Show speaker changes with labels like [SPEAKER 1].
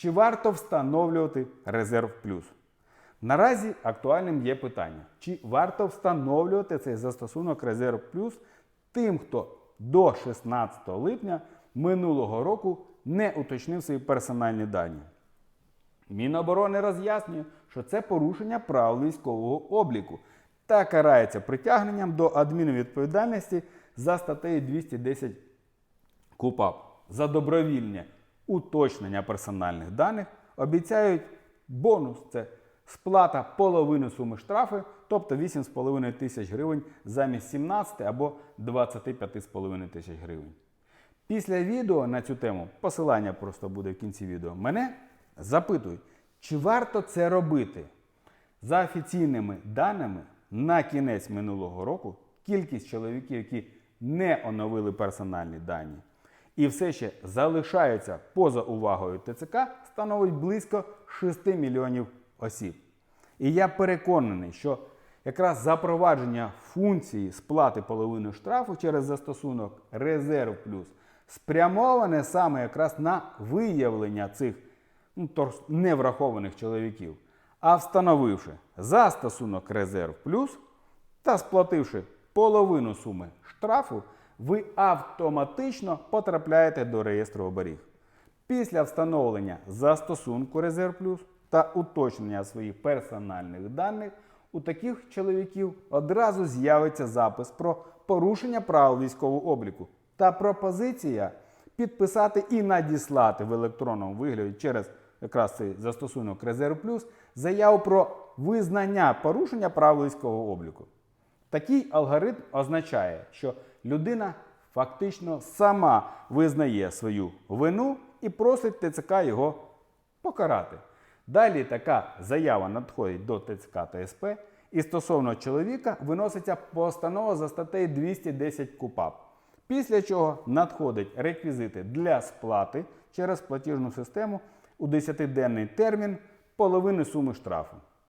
[SPEAKER 1] Чи варто встановлювати резерв плюс? Наразі актуальним є питання, чи варто встановлювати цей застосунок резерв плюс тим, хто до 16 липня минулого року не уточнив свої персональні дані. Міноборони роз'яснює, що це порушення правил військового обліку та карається притягненням до адмінвідповідальності за статтею 210 КУПАП. За добровільне уточнення персональних даних обіцяють бонус це сплата половини суми штрафу, тобто 8,5 тисяч гривень замість 17 або 25,5 тисяч гривень. Після відео на цю тему, посилання просто буде в кінці відео, мене запитують, чи варто це робити. За офіційними даними, на кінець минулого року кількість чоловіків, які не оновили персональні дані і все ще залишаються поза увагою ТЦК, становить близько 6 мільйонів осіб. І я переконаний, що якраз запровадження функції сплати половини штрафу через застосунок Резерв Плюс спрямоване саме якраз на виявлення цих ну, неврахованих чоловіків. А встановивши застосунок Резерв Плюс та сплативши половину суми штрафу, ви автоматично потрапляєте до реєстру оберіг. Після встановлення застосунку Резерв Плюс та уточнення своїх персональних даних у таких чоловіків одразу з'явиться запис про порушення правил військового обліку та пропозиція підписати і надіслати в електронному вигляді через якраз цей застосунок Резерв Плюс заяву про визнання порушення правил військового обліку. Такий алгоритм означає, що людина фактично сама визнає свою вину і просить ТЦК його покарати. Далі така заява надходить до ТЦК та СП, і стосовно чоловіка виноситься постанова за статтею 210 КУПАП. Після чого надходять реквізити для сплати через платіжну систему у 10-денний термін половини суми штрафу.